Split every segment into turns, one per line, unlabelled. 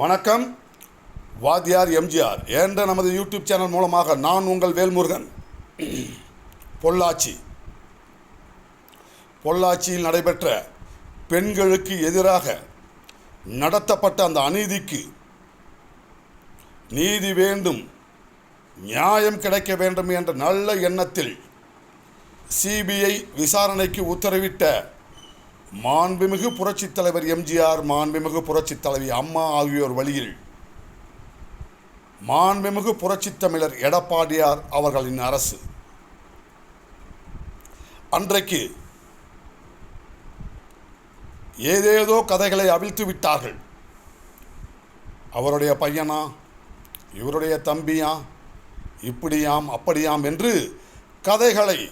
வணக்கம். வாத்தியார் எம்ஜிஆர் என்ற நமது யூடியூப் சேனல் மூலமாக நான் உங்கள் வேல்முருகன். பொள்ளாச்சி. பொள்ளாச்சியில் நடைபெற்ற பெண்களுக்கு எதிராக நடத்தப்பட்ட அந்த அநீதிக்கு நீதி வேண்டும் நியாயம் கிடைக்க வேண்டும் என்ற நல்ல எண்ணத்தில் சிபிஐ விசாரணைக்கு உத்தரவிட்ட மாண்புமிகு புரட்சித் தலைவர் எம்ஜிஆர் மாண்புமிகு புரட்சித் தலைவி அம்மா ஆகியோர் வழியில் மாண்புமிகு புரட்சித் தமிழர் எடப்பாடியார் அவர்களின் அரசு. அன்றைக்கு ஏதேதோ கதைகளை அவிழ்த்து விட்டார்கள். அவருடைய பையனா? இவருடைய தம்பியா? இப்படியாம் அப்படியாம் என்று கதைகளை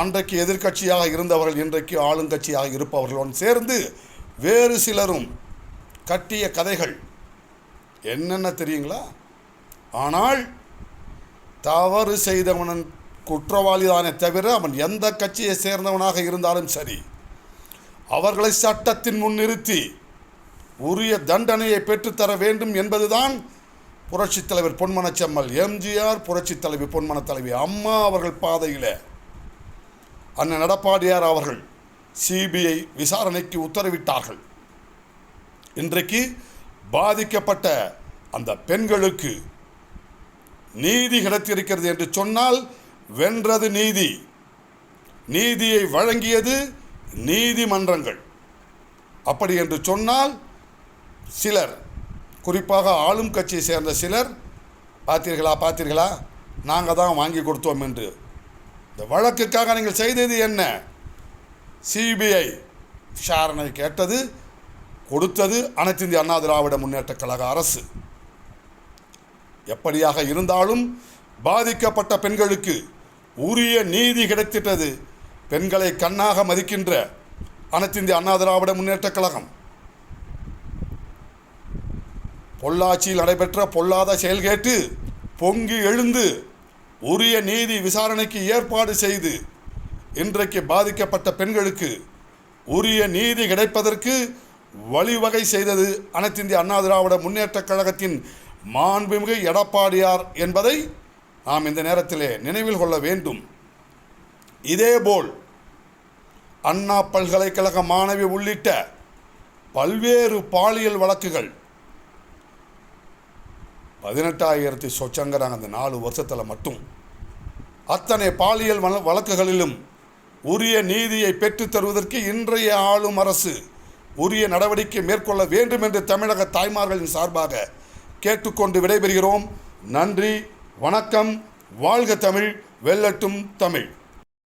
அன்றைக்கு எதிர்க்கட்சியாக இருந்தவர்கள் இன்றைக்கு ஆளுங்கட்சியாக இருப்பவர்களுடன் சேர்ந்து வேறு சிலரும் கட்டிய கதைகள். என்னென்ன தெரியுங்களா? ஆனால் தவறு செய்தவனன் குற்றவாளிதானே தவிர அவன் எந்த கட்சியை சேர்ந்தவனாக இருந்தாலும் சரி அவர்களை சட்டத்தின் முன் நிறுத்தி உரிய தண்டனையை பெற்றுத்தர வேண்டும் என்பதுதான் புரட்சித் தலைவர் பொன்மனச்செம்மல் எம்ஜிஆர் புரட்சித் தலைவி பொன்மன தலைவி அம்மா அவர்கள் பாதையில். அண்ணன் எடப்பாடியார் அவர்கள் சிபிஐ விசாரணைக்கு உத்தரவிட்டார்கள். இன்றைக்கு பாதிக்கப்பட்ட அந்த பெண்களுக்கு நீதி கிடைத்திருக்கிறது என்று சொன்னால் வென்றது நீதி. நீதியை வழங்கியது நீதிமன்றங்கள். அப்படி என்று சொன்னால் சிலர் குறிப்பாக ஆளும் கட்சியை சேர்ந்த சிலர் பார்த்தீர்களா பார்த்தீர்களா நாங்கள் தான் வாங்கி கொடுத்தோம் என்று இந்த வழக்குக்காக நீங்கள் செய்தது என்ன? சிபிஐ விசாரணை கேட்டது கொடுத்தது அனைத்து இந்திய அண்ணா திராவிட முன்னேற்ற கழக அரசு. எப்படியாக இருந்தாலும் பாதிக்கப்பட்ட பெண்களுக்கு உரிய நீதி கிடைத்திட்டது. பெண்களை கண்ணாக மதிக்கின்ற அனைத்து இந்திய அண்ணா திராவிட முன்னேற்ற கழகம். பொள்ளாச்சியில் நடைபெற்ற பொல்லாத செயல் கேட்டு பொங்கி எழுந்து உரிய நீதி விசாரணைக்கு ஏற்பாடு செய்து இன்றைக்கு பாதிக்கப்பட்ட பெண்களுக்கு உரிய நீதி கிடைப்பதற்கு வழிவகை செய்தது அனைத்திந்திய அண்ணா திராவிட முன்னேற்றக் கழகத்தின் மாண்புமிகு எடப்பாடியார் என்பதை நாம் இந்த நேரத்திலே நினைவில் கொள்ள வேண்டும். இதேபோல் அண்ணா பல்கலைக்கழக மாணவி உள்ளிட்ட பல்வேறு பாலியல் வழக்குகள் பதினெட்டாயிரத்தி சொச்சங்கிறாங்க அந்த நாலு வருஷத்தில் மட்டும் அத்தனை பாலியல் வழ வழக்குகளிலும் உரிய நீதியை பெற்றுத் தருவதற்கு இன்றைய ஆளும் அரசு உரிய நடவடிக்கை மேற்கொள்ள வேண்டும் என்று தமிழக தாய்மார்களின் சார்பாக கேட்டுக்கொண்டு விடைபெறுகிறோம். நன்றி வணக்கம் வாழ்க தமிழ் வெல்லட்டும் தமிழ்.